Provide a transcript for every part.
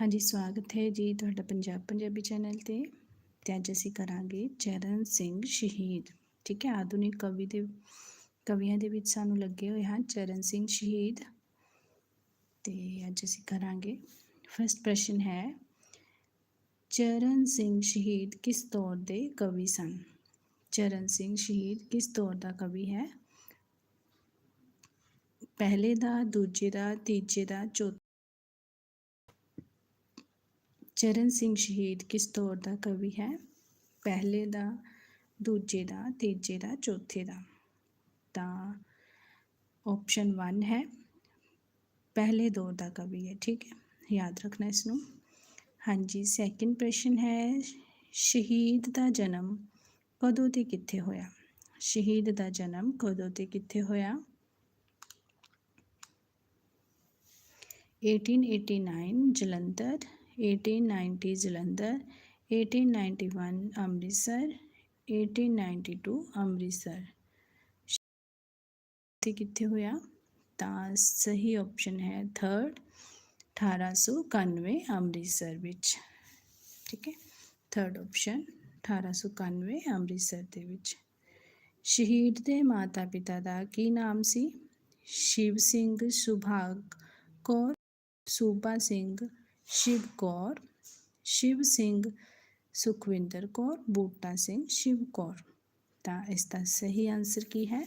ਹਾਂਜੀ, ਸਵਾਗਤ ਹੈ ਜੀ ਤੁਹਾਡਾ ਪੰਜਾਬ ਪੰਜਾਬੀ ਚੈਨਲ ਤੇ ਤੇ ਅੱਜ ਅਸੀਂ ਕਰਾਂਗੇ ਚਰਨ ਸਿੰਘ ਸ਼ਹੀਦ। ਠੀਕ ਹੈ, ਆਧੁਨਿਕ ਕਵੀ ਦੇ ਕਵੀਆਂ ਦੇ ਵਿੱਚ ਸਾਨੂੰ ਲੱਗੇ ਹੋਏ ਹਨ ਚਰਨ ਸਿੰਘ ਸ਼ਹੀਦ। ਤੇ ਅੱਜ ਅਸੀਂ ਕਰਾਂਗੇ ਫਸਟ ਪ੍ਰਸ਼ਨ ਹੈ, ਚਰਨ ਸਿੰਘ ਸ਼ਹੀਦ ਕਿਸ ਦੌਰ ਦੇ ਕਵੀ ਸਨ? ਚਰਨ ਸਿੰਘ ਸ਼ਹੀਦ ਕਿਸ ਦੌਰ ਦਾ ਕਵੀ ਹੈ? ਪਹਿਲੇ ਦਾ, ਦੂਜੇ ਦਾ, ਤੀਜੇ ਦਾ, ਚੌਥੇ ਚਰਨ ਸਿੰਘ ਸ਼ਹੀਦ ਕਿਸ ਦੌਰ ਦਾ ਕਵੀ ਹੈ? ਪਹਿਲੇ ਦਾ, ਦੂਜੇ ਦਾ, ਤੀਜੇ ਦਾ, ਚੌਥੇ ਦਾ। ਤਾਂ ਆਪਸ਼ਨ 1 ਹੈ। ਪਹਿਲੇ ਦੌਰ ਦਾ ਕਵੀ ਹੈ, ਠੀਕ ਹੈ। ਯਾਦ ਰੱਖਣਾ ਇਸ ਨੂੰ ਹਾਂਜੀ ਸੈਕਿੰਡ ਪ੍ਰਸ਼ਨ ਹੈ। ਸ਼ਹੀਦ ਦਾ ਜਨਮ ਕਦੋਂ ਤੇ ਕਿੱਥੇ ਹੋਇਆ? ਸ਼ਹੀਦ ਦਾ ਜਨਮ ਕਦੋਂ ਤੇ ਕਿੱਥੇ ਹੋਇਆ? 1889 ਜਲੰਧਰ 1890 ਜਲੰਧਰ 1891 ਅੰਮ੍ਰਿਤਸਰ 1892 ਅੰਮ੍ਰਿਤਸਰ। ਤੇ ਕਿੱਥੇ ਹੋਇਆ? ਤਾਂ ਸਹੀ ਆਪਸ਼ਨ ਹੈ ਥਰਡ 1891 ਅੰਮ੍ਰਿਤਸਰ ਵਿੱਚ। ਠੀਕ ਹੈ? ਥਰਡ ਆਪਸ਼ਨ 1891 ਅੰਮ੍ਰਿਤਸਰ ਦੇ ਵਿੱਚ। ਸ਼ਹੀਦ ਦੇ ਮਾਤਾ ਪਿਤਾ ਦਾ ਕੀ ਨਾਮ ਸੀ? ਸ਼ਿਵ ਸਿੰਘ ਸੁਭਾਗ ਕੌਰ, ਸੂਬਾ ਸਿੰਘ ਸ਼ਿਵ ਕੌਰ ਸ਼ਿਵ ਸਿੰਘ ਸੁਖਵਿੰਦਰ ਕੌਰ ਬੂਟਾ ਸਿੰਘ ਸ਼ਿਵ ਕੌਰ ਤਾਂ ਇਸ ਦਾ ਸਹੀ ਆਨਸਰ ਕੀ ਹੈ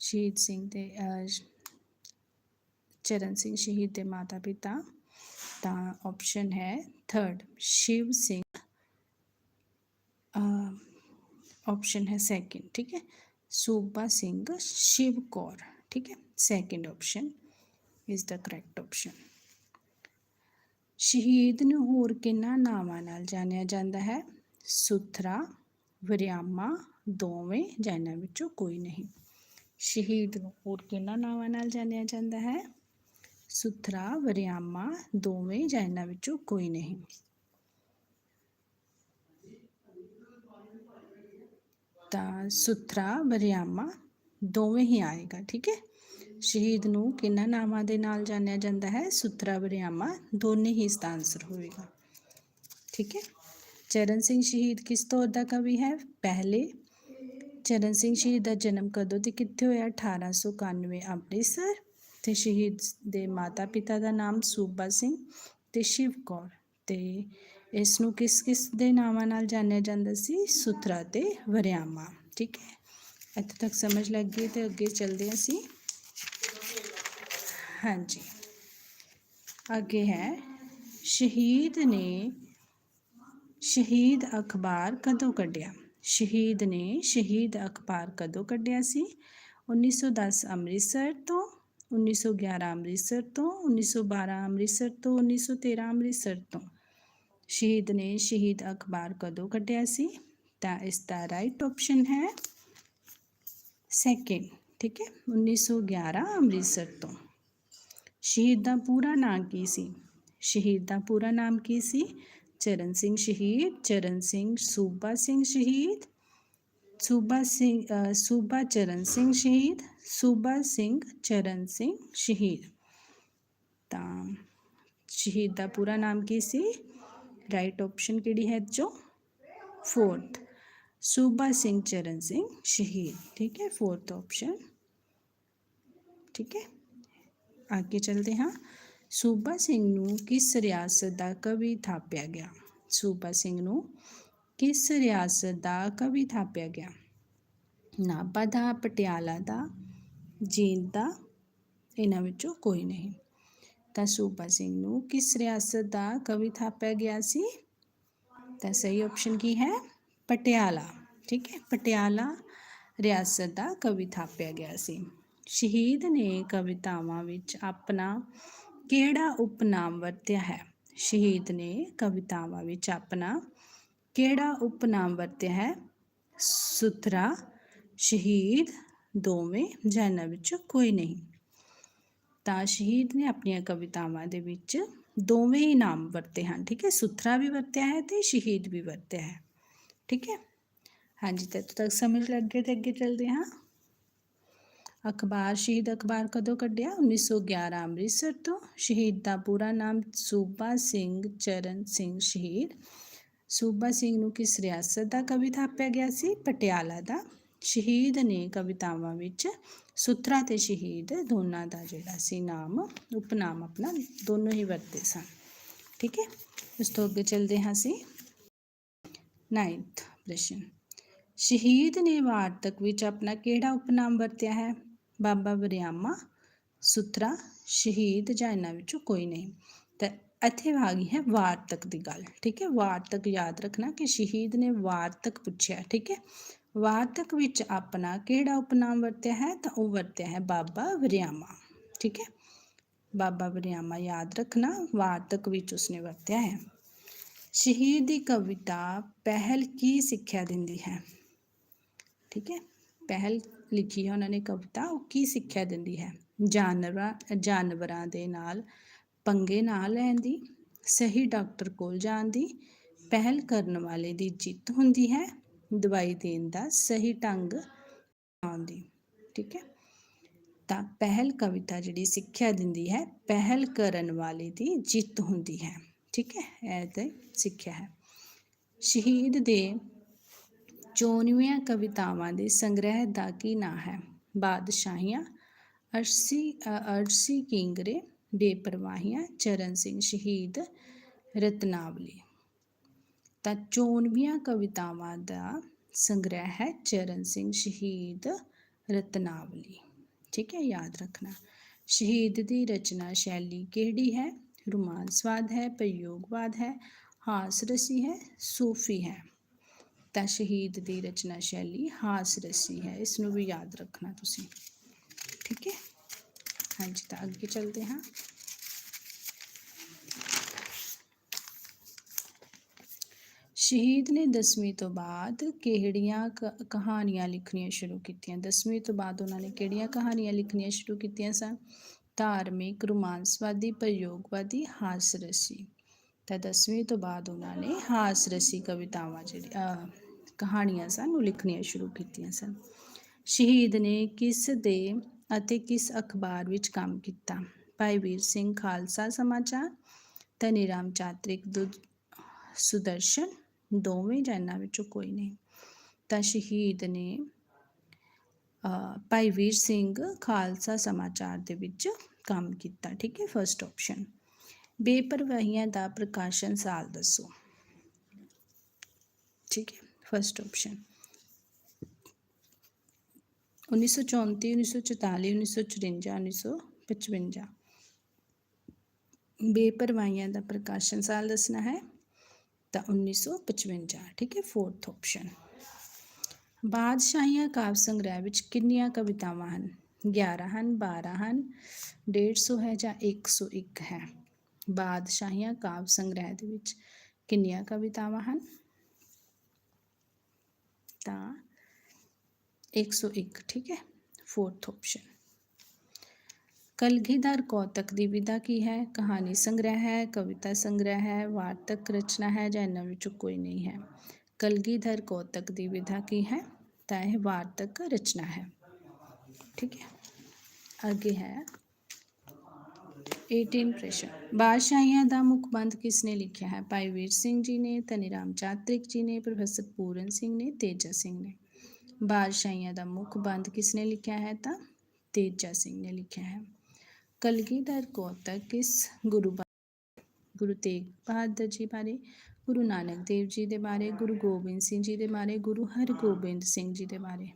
ਸ਼ਹੀਦ ਸਿੰਘ ਦੇ ਚਰਨ ਸਿੰਘ ਸ਼ਹੀਦ ਦੇ ਮਾਤਾ ਪਿਤਾ ਤਾਂ ਆਪਸ਼ਨ ਹੈ ਥਰਡ ਸ਼ਿਵ ਸਿੰਘ ਆਪਸ਼ਨ ਹੈ ਸੈਕਿੰਡ ਠੀਕ ਹੈ ਸੂਬਾ ਸਿੰਘ ਸ਼ਿਵ ਕੌਰ ਠੀਕ ਹੈ second option is the correct option ਸ਼ਹੀਦ ਨੂੰ ਹੋਰ ਕਿੰਨਾ ਨਾਵਾਂ ਨਾਲ ਜਾਣਿਆ ਜਾਂਦਾ ਹੈ? ਸੁਥਰਾ, ਵਰਿਆਮਾ, ਦੋਵੇਂ ਜਾਂ ਇਹਨਾਂ ਵਿੱਚੋਂ ਕੋਈ ਨਹੀਂ। ਸ਼ਹੀਦ ਨੂੰ ਹੋਰ ਕਿੰਨਾ ਨਾਵਾਂ ਨਾਲ ਜਾਣਿਆ ਜਾਂਦਾ ਹੈ? ਸੁਥਰਾ, ਵਰਿਆਮਾ, ਦੋਵੇਂ ਜਾਂ ਇਹਨਾਂ ਵਿੱਚੋਂ ਕੋਈ ਨਹੀਂ। ਤਾਂ ਸੁਥਰਾ, ਵਰਿਆਮਾ ਦੋਵੇਂ ਹੀ ਆਏਗਾ, ਠੀਕ ਹੈ? ਸ਼ਹੀਦ ਨੂੰ ਕਿੰਨਾ ਨਾਮਾਂ ਦੇ ਨਾਲ ਜਾਣਿਆ ਜਾਂਦਾ ਹੈ? ਸੁਥਰਾ ਵਰਿਆਮਾ, ਦੋਨੇ ਹੀ ਇਸ ਦਾ ਆਨਸਰ ਹੋਵੇਗਾ। ਠੀਕ ਹੈ? ਚਰਨ ਸਿੰਘ ਸ਼ਹੀਦ ਕਿਸ ਦੌਰ ਦਾ ਕਵੀ ਹੈ? ਪਹਿਲੇ, ਚਰਨ ਸਿੰਘ ਸ਼ਹੀਦ ਦਾ ਜਨਮ ਕਦੋਂ ਤੇ ਕਿੱਥੇ ਹੋਇਆ? 1891 ਅੰਮ੍ਰਿਤਸਰ। ਤੇ ਸ਼ਹੀਦ ਦੇ ਮਾਤਾ ਪਿਤਾ ਦਾ ਨਾਮ ਸੂਬਾ ਸਿੰਘ ਤੇ ਸ਼ਿਵ ਕੌਰ। ਤੇ ਇਸ ਨੂੰ ਕਿਸ ਕਿਸ ਦੇ ਨਾਵਾਂ ਨਾਲ ਜਾਣਿਆ ਜਾਂਦਾ ਸੀ? ਸੁਥਰਾ ਤੇ ਵਰਿਆਮਾ। ਠੀਕ ਹੈ? ਇੱਥੇ ਤੱਕ ਸਮਝ ਲੱਗ ਗਈ ਤੇ ਅੱਗੇ ਚੱਲਦੇ ਹਾਂ ਅਸੀਂ। ਹਾਂਜੀ ਅੱਗੇ ਹੈ ਸ਼ਹੀਦ ਨੇ ਸ਼ਹੀਦ ਅਖਬਾਰ ਕਦੋਂ ਕੱਢਿਆ ਸ਼ਹੀਦ ਨੇ ਸ਼ਹੀਦ ਅਖਬਾਰ ਕਦੋਂ ਕੱਢਿਆ ਸੀ 1910 ਅੰਮ੍ਰਿਤਸਰ ਤੋਂ 1911 ਅੰਮ੍ਰਿਤਸਰ ਤੋਂ 1912 ਅੰਮ੍ਰਿਤਸਰ ਤੋਂ 1913 ਅੰਮ੍ਰਿਤਸਰ ਤੋਂ ਸ਼ਹੀਦ ਨੇ ਸ਼ਹੀਦ ਅਖਬਾਰ ਕਦੋਂ ਕੱਢਿਆ ਸੀ ਤਾਂ ਇਸ ਦਾ ਰਾਈਟ ਆਪਸ਼ਨ ਹੈ ਸੈਕਿੰਡ ਠੀਕ ਹੈ 1911 ਅੰਮ੍ਰਿਤਸਰ ਤੋਂ ਸ਼ਹੀਦ ਦਾ ਪੂਰਾ ਨਾਮ ਕੀ ਸੀ ਸ਼ਹੀਦ ਦਾ ਪੂਰਾ ਨਾਮ ਕੀ ਸੀ ਚਰਨ ਸਿੰਘ ਸ਼ਹੀਦ ਚਰਨ ਸਿੰਘ ਸੂਬਾ ਸਿੰਘ ਸ਼ਹੀਦ ਸੂਬਾ ਸਿੰਘ ਸੂਬਾ ਚਰਨ ਸਿੰਘ ਸ਼ਹੀਦ ਸੂਬਾ ਸਿੰਘ ਚਰਨ ਸਿੰਘ ਸ਼ਹੀਦ ਤਾਂ ਸ਼ਹੀਦ ਦਾ ਪੂਰਾ ਨਾਮ ਕੀ ਸੀ ਰਾਈਟ ਆਪਸ਼ਨ ਕਿਹੜੀ ਹੈ ਜੋ ਫੋਰਥ ਸੂਬਾ ਸਿੰਘ ਚਰਨ ਸਿੰਘ ਸ਼ਹੀਦ ਠੀਕ ਹੈ ਫੋਰਥ ਆਪਸ਼ਨ ਠੀਕ ਹੈ ਅੱਗੇ ਚਲਦੇ ਹਾਂ। ਸੂਬਾ ਸਿੰਘ ਨੂੰ ਕਿਸ ਰਿਆਸਤ ਦਾ ਕਵੀ ਥਾਪਿਆ ਗਿਆ? ਸੂਬਾ ਸਿੰਘ ਨੂੰ ਕਿਸ ਰਿਆਸਤ ਦਾ ਕਵੀ ਥਾਪਿਆ ਗਿਆ? ਨਾਭਾ ਦਾ, ਪਟਿਆਲਾ ਦਾ, ਜੀਂਦ ਦਾ, ਇਹਨਾਂ ਵਿੱਚੋਂ ਕੋਈ ਨਹੀਂ। ਤਾਂ ਸੂਬਾ ਸਿੰਘ ਨੂੰ ਕਿਸ ਰਿਆਸਤ ਦਾ ਕਵੀ ਥਾਪਿਆ ਗਿਆ ਸੀ? ਤਾਂ ਸਹੀ ਆਪਸ਼ਨ ਕੀ ਹੈ? ਪਟਿਆਲਾ। ਠੀਕ ਹੈ, ਪਟਿਆਲਾ ਰਿਆਸਤ ਦਾ ਕਵੀ ਥਾਪਿਆ ਗਿਆ ਸੀ। ਸ਼ਹੀਦ ਨੇ ਕਵਿਤਾਵਾਂ ਵਿੱਚ ਆਪਣਾ ਕਿਹੜਾ ਉਪਨਾਮ ਵਰਤਿਆ ਹੈ? ਸ਼ਹੀਦ ਨੇ ਕਵਿਤਾਵਾਂ ਵਿੱਚ ਆਪਣਾ ਕਿਹੜਾ ਉਪਨਾਮ ਵਰਤਿਆ ਹੈ? ਸੁਥਰਾ, ਸ਼ਹੀਦ, ਦੋਵੇਂ ਜਾਂ ਵਿੱਚ ਕੋਈ ਨਹੀਂ। ਤਾਂ ਸ਼ਹੀਦ ਨੇ ਆਪਣੀਆਂ ਕਵਿਤਾਵਾਂ ਦੇ ਵਿੱਚ ਦੋਵੇਂ ਹੀ ਨਾਮ ਵਰਤੇ ਹਨ, ਠੀਕ ਹੈ? ਸੁਥਰਾ ਵੀ ਵਰਤਿਆ ਹੈ ਤੇ ਸ਼ਹੀਦ ਵੀ ਵਰਤਿਆ ਹੈ, ਠੀਕ ਹੈ? ਹਾਂਜੀ, ਤੇ ਤੱਕ ਸਮਝ ਲੱਗ ਗਏ ਤੇ ਅੱਗੇ ਚੱਲਦੇ ਹਾਂ। ਅਖਬਾਰ ਸ਼ਹੀਦ ਅਖਬਾਰ ਕਦੋਂ ਕੱਢਿਆ 1911 ਅੰਮ੍ਰਿਤਸਰ ਤੋਂ ਸ਼ਹੀਦ ਦਾ ਪੂਰਾ ਨਾਮ ਸੂਬਾ ਸਿੰਘ ਚਰਨ ਸਿੰਘ ਸ਼ਹੀਦ ਸੂਬਾ ਸਿੰਘ ਨੂੰ ਕਿਸ ਰਿਆਸਤ ਦਾ ਕਵੀ ਥਾਪਿਆ ਗਿਆ ਸੀ ਪਟਿਆਲਾ ਦਾ ਸ਼ਹੀਦ ਨੇ ਕਵਿਤਾਵਾਂ ਵਿੱਚ ਸੁਥਰਾ ਤੇ ਸ਼ਹੀਦ ਦੋਨਾਂ ਦਾ ਜਿਹੜਾ ਸੀ ਨਾਮ ਉਪਨਾਮ ਆਪਣਾ ਦੋਨੋਂ ਹੀ ਵਰਤੇ ਸਨ ਠੀਕ ਹੈ ਉਸ ਤੋਂ ਅੱਗੇ ਚੱਲਦੇ ਹਾਂ ਅਸੀਂ 9th ਪ੍ਰਸ਼ਨ ਸ਼ਹੀਦ ਨੇ ਵਾਰਤਕ ਵਿੱਚ ਆਪਣਾ ਕਿਹੜਾ ਉਪਨਾਮ ਵਰਤਿਆ ਹੈ ਬਾਬਾ ਵਰਿਆਮਾ ਸੁਥਰਾ ਸ਼ਹੀਦ ਜਾਂ ਇਹਨਾਂ ਵਿੱਚੋਂ ਕੋਈ ਨਹੀਂ। ਤਾਂ ਇੱਥੇ ਆ ਗਈ ਹੈ ਵਾਰਤਕ ਦੀ ਗੱਲ, ਠੀਕ ਹੈ? ਵਾਰਤਕ ਯਾਦ ਰੱਖਣਾ ਕਿ ਸ਼ਹੀਦ ਨੇ ਵਾਰਤਕ ਪੁੱਛਿਆ, ਠੀਕ ਹੈ? ਵਾਰਤਕ ਵਿੱਚ ਆਪਣਾ ਕਿਹੜਾ ਉਪਨਾਮ ਵਰਤਿਆ ਹੈ? ਤਾਂ ਉਹ ਵਰਤਿਆ ਹੈ ਬਾਬਾ ਵਰਿਆਮਾ, ਠੀਕ ਹੈ? ਬਾਬਾ ਵਰਿਆਮਾ ਯਾਦ ਰੱਖਣਾ, ਵਾਰਤਕ ਵਿੱਚ ਉਸਨੇ ਵਰਤਿਆ ਹੈ। ਸ਼ਹੀਦ ਦੀ ਕਵਿਤਾ ਪਹਿਲ ਕੀ ਸਿੱਖਿਆ ਦਿੰਦੀ ਹੈ? ਠੀਕ ਹੈ? ਪਹਿਲ ਲਿਖੀ ਹੈ, ਉਹਨਾਂ ਨੇ ਕਵਿਤਾ, ਉਹ ਕੀ ਸਿੱਖਿਆ ਦਿੰਦੀ ਹੈ? ਜਾਨਵਰਾਂ ਜਾਨਵਰਾਂ ਦੇ ਨਾਲ, ਪੰਗੇ ਨਾ ਲੈਣ ਦੀ, ਸਹੀ ਡਾਕਟਰ ਕੋਲ ਜਾਣ ਦੀ, ਪਹਿਲ ਕਰਨ ਵਾਲੇ ਦੀ ਜਿੱਤ ਹੁੰਦੀ ਹੈ, ਦਵਾਈ ਦੇਣ ਦਾ ਸਹੀ ਢੰਗ ਆਉਣ ਦੀ, ਠੀਕ ਹੈ? ਤਾਂ ਪਹਿਲ ਕਵਿਤਾ ਜਿਹੜੀ ਸਿੱਖਿਆ ਦਿੰਦੀ ਹੈ, ਪਹਿਲ ਕਰਨ ਵਾਲੇ ਦੀ ਜਿੱਤ ਹੁੰਦੀ ਹੈ, ਠੀਕ ਹੈ? ਇਹ ਤੇ ਸਿੱਖਿਆ ਹੈ। ਸ਼ਹੀਦ ਦੇ 94 ਕਵਿਤਾਵਾਂ ਦੇ ਸੰਗ੍ਰਹਿ ਦਾ ਕੀ ਨਾਂ ਹੈ? ਬਾਦਸ਼ਾਹੀਆਂ, ਅਰਸੀ ਅਰਸੀ ਕਿੰਗਰੇ, ਬੇਪਰਵਾਹੀਆਂ, ਚਰਨ ਸਿੰਘ ਸ਼ਹੀਦ, ਰਤਨਾਵਲੀ। ਤਾਂ 94 ਕਵਿਤਾਵਾਂ ਦਾ ਸੰਗ੍ਰਹਿ ਹੈ ਚਰਨ ਸਿੰਘ ਸ਼ਹੀਦ, ਰਤਨਾਵਲੀ। ਠੀਕ ਹੈ, ਯਾਦ ਰੱਖਣਾ। ਸ਼ਹੀਦ ਦੀ ਰਚਨਾ ਸ਼ੈਲੀ ਕਿਹੜੀ ਹੈ? ਰੋਮਾਂਸਵਾਦ ਹੈ, ਪ੍ਰਯੋਗਵਾਦ ਹੈ ਹਾਸ ਰਸੀ ਹੈ, ਸੂਫੀ ਹੈ। ਤਾਂ ਸ਼ਹੀਦ ਦੀ ਰਚਨਾ ਸ਼ੈਲੀ ਹਾਸ ਰਸੀ ਹੈ। ਇਸ ਨੂੰ ਵੀ ਯਾਦ ਰੱਖਣਾ ਤੁਸੀਂ। ਠੀਕ ਹੈ? ਹਾਂਜੀ, ਤਾਂ ਅੱਗੇ ਚੱਲਦੇ ਹਾਂ। ਸ਼ਹੀਦ ਨੇ 10ਵੀਂ ਤੋਂ ਬਾਅਦ ਕਿਹੜੀਆਂ ਕ- ਕਹਾਣੀਆਂ ਲਿਖਣੀਆਂ ਸ਼ੁਰੂ ਕੀਤੀਆਂ? 10ਵੀਂ ਤੋਂ ਬਾਅਦ ਉਹਨਾਂ ਨੇ ਕਿਹੜੀਆਂ ਕਹਾਣੀਆਂ ਲਿਖਣੀਆਂ ਸ਼ੁਰੂ ਕੀਤੀਆਂ ਸਨ? ਧਾਰਮਿਕ, ਰੋਮਾਂਸਵਾਦੀ, ਪ੍ਰਯੋਗਵਾਦੀ, ਹਾਸ ਰਸੀ। ਤਾਂ 10ਵੀਂ ਤੋਂ ਬਾਅਦ ਉਹਨਾਂ ਨੇ ਹਾਸ ਰਸੀ ਕਵਿਤਾਵਾਂ ਜਿਹੜੀ ਕਹਾਣੀਆਂ ਸਨ, ਉਹ ਲਿਖਣੀਆਂ ਸ਼ੁਰੂ ਕੀਤੀਆਂ ਸਨ। ਸ਼ਹੀਦ ਨੇ ਕਿਸ ਦੇ ਅਤੇ ਕਿਸ ਅਖਬਾਰ ਵਿੱਚ ਕੰਮ ਕੀਤਾ? ਭਾਈ ਵੀਰ ਸਿੰਘ ਖਾਲਸਾ ਸਮਾਚਾਰ, ਧਨੀ ਰਾਮ ਚਾਤ੍ਰਿਕ ਸੁਦਰਸ਼ਨ, ਦੋਵੇਂ ਜਾਂ ਇਹਨਾਂ ਵਿੱਚੋਂ ਕੋਈ ਨਹੀਂ। ਤਾਂ ਸ਼ਹੀਦ ਨੇ ਭਾਈ ਵੀਰ ਸਿੰਘ ਖਾਲਸਾ ਸਮਾਚਾਰ ਦੇ ਵਿੱਚ ਕੰਮ ਕੀਤਾ, ਠੀਕ ਹੈ ਫਰਸਟ ਆਪਸ਼ਨ ਬੇਪਰਵਾਹੀਆਂ ਦਾ ਪ੍ਰਕਾਸ਼ਨ ਸਾਲ ਦੱਸੋ। ਠੀਕ ਹੈ ਫਰਸਟ ਆਪਸ਼ਨ 1934 1944 1954 1955 ਬੇਪਰਵਾਹੀਆਂ ਦਾ ਪ੍ਰਕਾਸ਼ਨ ਸਾਲ ਦੱਸਣਾ ਹੈ, ਤਾਂ 1955 ਠੀਕ ਹੈ ਫੋਰਥ ਆਪਸ਼ਨ ਬਾਦਸ਼ਾਹੀਆਂ ਕਾਵਿ ਸੰਗ੍ਰਹਿ ਵਿੱਚ ਕਿੰਨੀਆਂ ਕਵਿਤਾਵਾਂ ਹਨ? 11 ਹਨ 12 ਹਨ 150 ਹੈ ਜਾਂ 101 ਹੈ? ਬਾਦਸ਼ਾਹੀਆਂ ਕਾਵ ਸੰਗ੍ਰਹਿ ਦੇ ਵਿੱਚ। ਕਿੰਨੀਆਂ ਕਵਿਤਾਵਾਂ ਹਨ? ਤਾਂ 101 ਠੀਕ ਹੈ? ਫੋਰਥ ਆਪਸ਼ਨ ਕਲਗੀਧਰ ਕੌਤਕ ਦੀ ਵਿਧਾ ਕੀ ਹੈ? ਕਹਾਣੀ ਸੰਗ੍ਰਹਿ ਹੈ, ਕਵਿਤਾ ਸੰਗ੍ਰਹਿ ਹੈ, ਵਾਰਤਕ ਰਚਨਾ ਹੈ ਜਾਂ ਇਹਨਾਂ ਵਿੱਚੋਂ ਕੋਈ ਨਹੀਂ ਹੈ। ਕਲਗੀਧਰ ਕੌਤਕ ਦੀ ਵਿਧਾ ਕੀ ਹੈ? ਤਾਂ ਇਹ ਵਾਰਤਕ ਰਚਨਾ ਹੈ। ਠੀਕ ਹੈ? ਅੱਗੇ ਹੈ। 18 ਪ੍ਰਸ਼ਨ ਬਾਦਸ਼ਾਹੀਆਂ ਦਾ ਮੁੱਖ ਬੰਧ ਕਿਸ ਨੇ ਲਿਖਿਆ ਹੈ? ਭਾਈ ਵੀਰ ਸਿੰਘ ਜੀ ਨੇ ਧਨੀਰਾਮ ਚਾਤ੍ਰਿਕ ਜੀ ਨੇ, ਪ੍ਰੋਫੈਸਰ ਪੂਰਨ ਸਿੰਘ ਨੇ, ਤੇਜਾ ਸਿੰਘ ਨੇ। ਬਾਦਸ਼ਾਹੀਆਂ ਦਾ ਮੁੱਖ ਬੰਧ ਕਿਸ ਨੇ ਲਿਖਿਆ ਹੈ ਤਾਂ? ਤੇਜਾ ਸਿੰਘ ਨੇ ਲਿਖਿਆ ਹੈ। ਕਲਗੀਧਰ ਕੌਤਕ ਕਿਸ ਗੁਰੂ ਬਾ- ਗੁਰੂ ਤੇਗ ਬਹਾਦਰ ਜੀ ਬਾਰੇ, ਗੁਰੂ ਨਾਨਕ ਦੇਵ ਜੀ ਦੇ ਬਾਰੇ, ਗੁਰੂ ਗੋਬਿੰਦ ਸਿੰਘ ਜੀ ਦੇ ਬਾਰੇ, ਗੁਰੂ ਹਰਗੋਬਿੰਦ ਸਿੰਘ ਜੀ ਦੇ ਬਾਰੇ।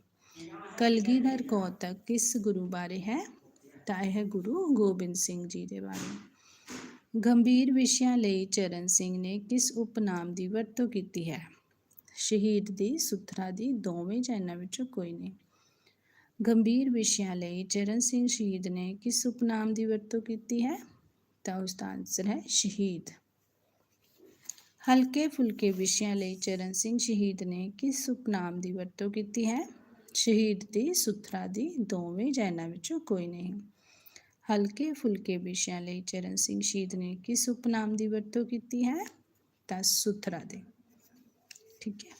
ਕਲਗੀਧਰ ਕੌਤਕ ਕਿਸ ਗੁਰੂ ਬਾਰੇ ਹੈ? ਤਾਂ ਇਹ ਗੁਰੂ ਗੋਬਿੰਦ ਸਿੰਘ ਜੀ ਦੇ ਬਾਰੇ ਗੰਭੀਰ ਵਿਸ਼ਿਆਂ ਲਈ ਚਰਨ ਸਿੰਘ ਨੇ ਕਿਸ ਉਪਨਾਮ ਦੀ ਵਰਤੋਂ ਕੀਤੀ ਹੈ ਸ਼ਹੀਦ ਦੀ ਸੁਥਰਾ ਦੀ ਦੋਵੇਂ ਜਾਂ ਇਹਨਾਂ ਵਿੱਚੋਂ ਕੋਈ ਨਹੀਂ। ਗੰਭੀਰ ਵਿਸ਼ਿਆਂ ਲਈ ਚਰਨ ਸਿੰਘ ਸ਼ਹੀਦ ਨੇ ਕਿਸ ਉਪਨਾਮ ਦੀ ਵਰਤੋਂ ਕੀਤੀ ਹੈ ਤਾਂ ਉਸ ਦਾ ਆਨਸਰ ਹੈ ਸ਼ਹੀਦ ਹਲਕੇ ਫੁਲਕੇ ਵਿਸ਼ਿਆਂ ਲਈ ਚਰਨ ਸਿੰਘ ਸ਼ਹੀਦ ਨੇ ਕਿਸ ਉਪਨਾਮ ਦੀ ਵਰਤੋਂ ਕੀਤੀ ਹੈ ਸ਼ਹੀਦ ਦੀ ਸੁਥਰਾ ਦੀ ਦੋਵੇਂ ਜਾਂ ਇਹਨਾਂ ਵਿੱਚੋਂ ਕੋਈ ਨਹੀਂ। ਹਲਕੇ ਫੁਲਕੇ ਵਿਸ਼ਿਆਂ ਲਈ ਚਰਨ ਸਿੰਘ ਸ਼ਹੀਦ ਨੇ ਕਿਸ ਉਪਨਾਮ ਦੀ ਵਰਤੋਂ ਕੀਤੀ ਹੈ? ਤਾਂ ਸੁਥਰਾ ਦੇ। ਠੀਕ ਹੈ।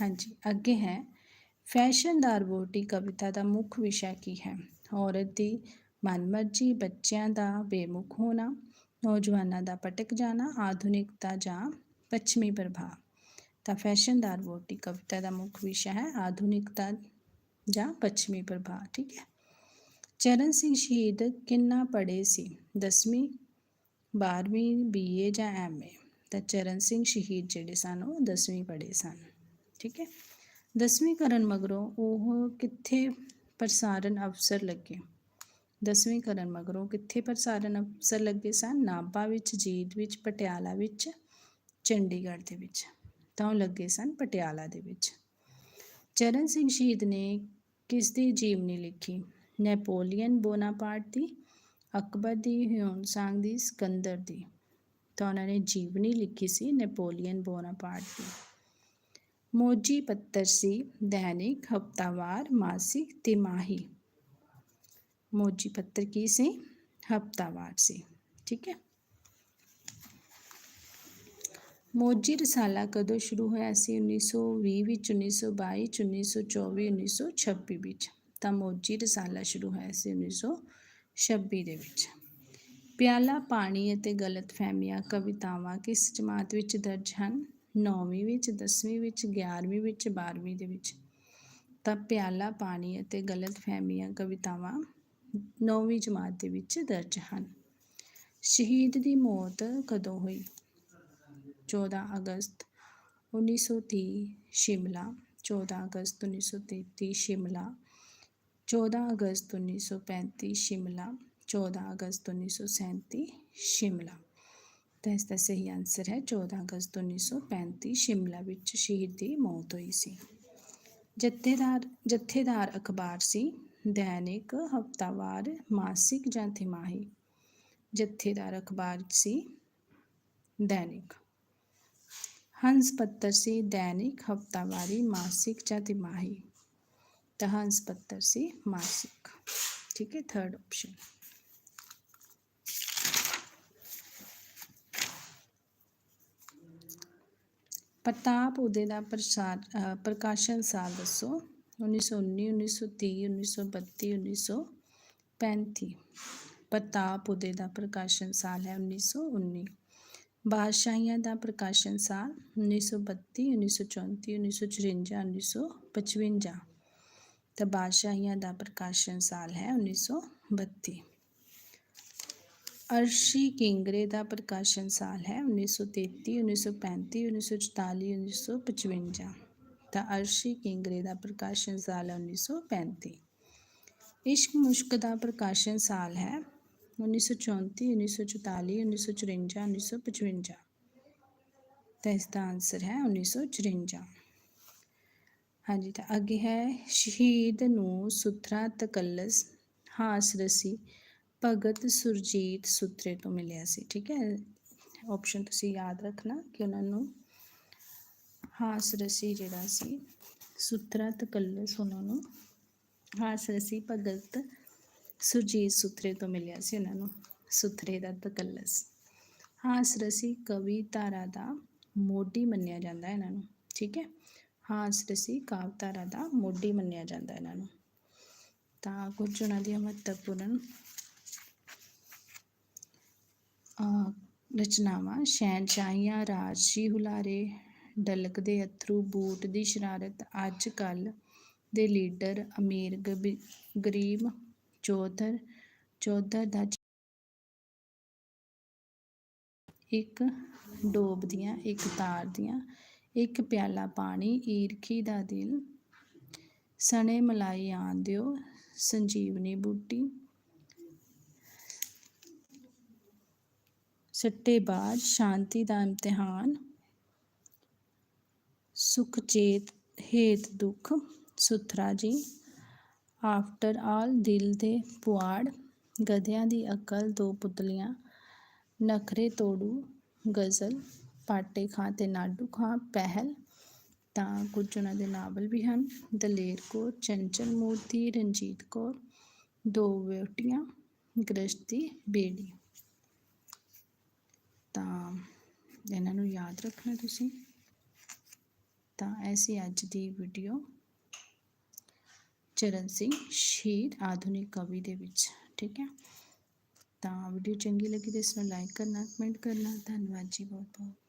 ਹਾਂਜੀ, ਅੱਗੇ ਹੈ। ਫੈਸ਼ਨਦਾਰ ਵੋਟੀ ਕਵਿਤਾ ਦਾ ਮੁੱਖ ਵਿਸ਼ਾ ਕੀ ਹੈ? ਔਰਤ ਦੀ ਮਨਮਰਜ਼ੀ, ਬੱਚਿਆਂ ਦਾ ਬੇਮੁਖ ਹੋਣਾ, ਨੌਜਵਾਨਾਂ ਦਾ ਪਟਕ ਜਾਣਾ, ਆਧੁਨਿਕਤਾ ਜਾਂ ਪੱਛਮੀ ਪ੍ਰਭਾਵ। ਤਾਂ ਫੈਸ਼ਨਦਾਰ ਵੋਟੀ ਕਵਿਤਾ ਦਾ ਮੁੱਖ ਵਿਸ਼ਾ ਹੈ ਆਧੁਨਿਕਤਾ ਜਾਂ ਪੱਛਮੀ ਪ੍ਰਭਾਵ, ਠੀਕ ਹੈ। ਚਰਨ ਸਿੰਘ ਸ਼ਹੀਦ ਕਿੰਨਾ ਪੜ੍ਹੇ ਸੀ? 10ਵੀਂ 12ਵੀਂ ਬੀਏ ਜਾਂ ਐਮਏ ਤਾਂ ਚਰਨ ਸਿੰਘ ਸ਼ਹੀਦ ਜਿਹੜੇ ਸਨ ਉਹ 10ਵੀਂ ਪੜ੍ਹੇ ਸਨ, ਠੀਕ ਹੈ। ਦਸਵੀਂ ਕਰਨ ਮਗਰੋਂ ਉਹ ਕਿੱਥੇ ਪ੍ਰਸਾਰਣ ਅਫਸਰ ਲੱਗੇ? ਦਸਵੀਂ ਕਰਨ ਮਗਰੋਂ ਕਿੱਥੇ ਪ੍ਰਸਾਰਣ ਅਫਸਰ ਲੱਗੇ ਸਨ? ਨਾਭਾ ਵਿੱਚ ਜੀਤ ਵਿੱਚ, ਪਟਿਆਲਾ ਵਿੱਚ, ਚੰਡੀਗੜ੍ਹ ਦੇ ਵਿੱਚ। ਤਾਂ ਉਹ ਲੱਗੇ ਸਨ ਪਟਿਆਲਾ ਦੇ ਵਿੱਚ। ਚਰਨ ਸਿੰਘ ਸ਼ਹੀਦ ਨੇ ਕਿਸ ਦੀ ਜੀਵਨੀ ਲਿਖੀ? ਨੈਪੋਲੀਅਨ ਬੋਨਾਪਾਰਟ ਦੀ, ਅਕਬਰ ਦੀ ਹਿਊਨ ਦੀ, ਸਿਕੰਦਰ ਦੀ। ਤਾਂ ਉਹਨਾਂ ਨੇ ਜੀਵਨੀ ਲਿਖੀ ਸੀ ਨੈਪੋਲੀਅਨ ਬੋਨਾਪਾਰਟ ਦੀ। ਮੋਜੀ ਪੱਤਰ ਸੀ ਦੈਨਿਕ, ਹਫਤਾਵਾਰ, ਮਾਸਿਕ ਤਿਮਾਹੀ ਮੋਜੀ ਪੱਤਰ ਕੀ ਸੀ? ਹਫਤਾਵਾਰ ਸੀ। ਠੀਕ ਹੈ। ਮੋਜੀ ਰਸਾਲਾ ਕਦੋਂ ਸ਼ੁਰੂ ਹੋਇਆ ਸੀ? 1920 ਵਿੱਚ 1922 ਚ 1924 1926 ਵਿੱਚ ਤਾਂ ਮੋਜੀ ਰਸਾਲਾ ਸ਼ੁਰੂ ਹੋਇਆ ਸੀ 1926 ਦੇ ਵਿੱਚ। ਪਿਆਲਾ, ਪਾਣੀ ਅਤੇ ਗਲਤਫਹਿਮੀਆਂ ਕਵਿਤਾਵਾਂ ਕਿਸ ਜਮਾਤ ਵਿੱਚ ਦਰਜ ਹਨ? 9ਵੀਂ ਵਿੱਚ 10ਵੀਂ ਵਿੱਚ 11ਵੀਂ ਵਿੱਚ 12ਵੀਂ ਦੇ ਵਿੱਚ। ਤਾਂ ਪਿਆਲਾ, ਪਾਣੀ ਅਤੇ ਗਲਤਫਹਿਮੀਆਂ ਕਵਿਤਾਵਾਂ 9ਵੀਂ ਜਮਾਤ ਦੇ ਵਿੱਚ ਦਰਜ ਹਨ। ਸ਼ਹੀਦ ਦੀ ਮੌਤ ਕਦੋਂ ਹੋਈ? 14 ਅਗਸਤ 1930 ਸ਼ਿਮਲਾ 14 ਅਗਸਤ 1933 ਸ਼ਿਮਲਾ 14 ਅਗਸਤ 1935 ਸ਼ਿਮਲਾ 14 ਅਗਸਤ 1937 ਸ਼ਿਮਲਾ। ਤਾਂ ਇਸ ਦਾ ਸਹੀ ਆਨਸਰ ਹੈ 14 ਅਗਸਤ 1935 ਸ਼ਿਮਲਾ ਵਿੱਚ ਸ਼ਹੀਦ ਦੀ ਮੌਤ ਹੋਈ ਸੀ। ਜਥੇਦਾਰ ਜਥੇਦਾਰ ਅਖਬਾਰ ਸੀ, ਦੈਨਿਕ, ਹਫਤਾਵਾਰ, ਮਾਸਿਕ ਜਾਂ ਤਿਮਾਹੀ। ਜਥੇਦਾਰ ਅਖਬਾਰ ਸੀ, ਦੈਨਿਕ। हंस पत्थर से दैनिक, हफ्तावारी, मासिक या तिमाही द हंस पत्थर से मासिक। ठीक है थर्ड ऑप्शन प्रताप उदय का प्रसार प्रकाशन साल दसो उन्नीस सौ उन्नी, उन्नीस सौ ती, उन्नीस सौ बत्ती, उन्नीस सौ पैंती। प्रताप उदय का प्रकाशन साल है उन्नीस सौ उन्नी। ਆਪਸ਼ਨ ਪ੍ਰਤਾਪ ਉਦੇ ਦਾ ਪ੍ਰਸਾਰ ਅ, ਪ੍ਰਕਾਸ਼ਨ ਸਾਲ ਦੱਸੋ 1919 1930 1932 1935 ਪ੍ਰਤਾਪ ਉਦੇ ਦਾ ਪ੍ਰਕਾਸ਼ਨ ਸਾਲ ਹੈ 1919 ਬਾਦਸ਼ਾਹੀਆਂ ਦਾ ਪ੍ਰਕਾਸ਼ਨ ਸਾਲ 1932 1934 1954 1955 ਤਾਂ ਬਾਦਸ਼ਾਹੀਆਂ ਦਾ ਪ੍ਰਕਾਸ਼ਨ ਸਾਲ ਹੈ 1932 ਅਰਸ਼ੀ ਕਿੰਗਰੇ ਦਾ ਪ੍ਰਕਾਸ਼ਨ ਸਾਲ ਹੈ 1933 1935 1944 1955 ਤਾਂ ਅਰਸ਼ੀ ਕਿੰਗਰੇ ਦਾ ਪ੍ਰਕਾਸ਼ਨ ਸਾਲ ਹੈ 1935 ਇਸ਼ਕ ਮੁਸ਼ਕ ਦਾ ਪ੍ਰਕਾਸ਼ਨ ਸਾਲ ਹੈ 1934 1944 1954 1955 ਤਾਂ ਇਸ ਦਾ ਆਨਸਰ ਹੈ 1954 ਹਾਂਜੀ, ਤਾਂ ਅੱਗੇ ਹੈ, ਸ਼ਹੀਦ ਨੂੰ ਸੁਥਰਾ ਤਕੱਲਸ ਹਾਸ ਰਸੀ ਭਗਤ ਸੁਰਜੀਤ ਸੁਤਰੇ ਤੋਂ ਮਿਲਿਆ ਸੀ, ਠੀਕ ਹੈ? ਆਪਸ਼ਨ ਤੁਸੀਂ ਯਾਦ ਰੱਖਣਾ ਕਿ ਉਹਨਾਂ ਨੂੰ ਹਾਸ ਰਸੀ ਜਿਹੜਾ ਸੀ, ਸੁਤਰਾ ਤਕੱਲਸ ਉਹਨਾਂ ਨੂੰ ਹਾਸ ਰਸੀ ਭਗਤ ਸੁਰਜੀਤ ਸੁਥਰੇ ਤੋਂ ਮਿਲਿਆ ਸੀ ਉਹਨਾਂ ਨੂੰ ਸੁਥਰੇ ਦਾ ਤਕੱਲਸ। ਹਾਸ ਰਸੀ ਕਵੀ ਧਾਰਾ ਦਾ ਮੋਢੀ ਮੰਨਿਆ ਜਾਂਦਾ ਹੈ ਇਹਨਾਂ ਨੂੰ, ਠੀਕ ਹੈ? ਹਾਸ ਰਸੀ ਕਾਵ ਧਾਰਾ ਦਾ ਮੋਢੀ ਮੰਨਿਆ ਜਾਂਦਾ ਇਹਨਾਂ ਨੂੰ। ਤਾਂ ਕੁਝ ਉਹਨਾਂ ਦੀਆਂ ਮਹੱਤਵਪੂਰਨ, ਅਹ, ਰਚਨਾਵਾਂ, ਸ਼ਹਿਨਸ਼ਾਹੀਆਂ, ਰਾਜਸੀ ਹੁਲਾਰੇ, ਡਲਕ ਦੇ ਅਥਰੂ, ਬੂਟ ਦੀ ਸ਼ਰਾਰਤ ਅੱਜ ਕੱਲ ਦੇ ਲੀਡਰ, ਅਮੀਰ, ਗਬੀ- ਗਰੀਬ ਚੌਧਰ ਚੌਧਰ ਦਾ ਇੱਕ ਡੋਬ ਦੀਆਂ, ਇੱਕ ਤਾਰ ਦੀਆਂ, ਇੱਕ ਪਿਆਲਾ ਪਾਣੀ, ਈਰਖੀ ਦਾ ਦਿਲ। ਸਣੇ ਮਲਾਈ ਆਣ ਦਿਓ, ਸੰਜੀਵਨੀ ਬੂਟੀ। ਸੱਟੇਬਾਜ਼ ਸ਼ਾਂਤੀ ਦਾ ਇਮਤਿਹਾਨ। ਸੁਖ ਚੇਤ, ਹੇਤ ਦੁੱਖ, ਸੁਥਰਾ ਜੀ। ਆਫਟਰ ਆਲ ਦਿਲ ਦੇ ਪੁਆੜ, ਗਧਿਆਂ ਦੀ ਅਕਲ, ਦੋ ਪੁਤਲੀਆਂ, ਨਖਰੇ ਤੋੜੂ, ਗਜ਼ਲ, ਪਾਟੇ ਖਾਂ ਤੇ ਨਾਡੂ ਖਾਂ, ਪਹਿਲ ਤਾਂ ਕੁਝ ਉਹਨਾਂ ਦੇ ਨਾਵਲ ਵੀ ਹਨ। ਦਲੇਰ ਕੌਰ, ਚੰਚਲ ਮੂਰਤੀ, ਰਣਜੀਤ ਕੌਰ, ਦੋ ਬੇਟੀਆਂ ਗ੍ਰਸਤੀ ਬੇੜੀ। ਤਾਂ ਇਹਨਾਂ ਨੂੰ ਯਾਦ ਰੱਖਣਾ ਤੁਸੀਂ। ਤਾਂ ਐਸੀ ਅੱਜ ਦੀ ਵੀਡੀਓ ਚਰਨ ਸਿੰਘ ਸ਼ਹੀਦ ਆਧੁਨਿਕ ਕਵੀ ਦੇ ਵਿੱਚ, ਠੀਕ ਹੈ। ਤਾਂ ਵੀਡੀਓ ਚੰਗੀ ਲੱਗੀ ਤਾਂ ਇਸ ਨੂੰ ਲਾਈਕ ਕਰਨਾ ਕਮੈਂਟ ਕਰਨਾ। ਧੰਨਵਾਦ ਜੀ ਬਹੁਤ ਬਹੁਤ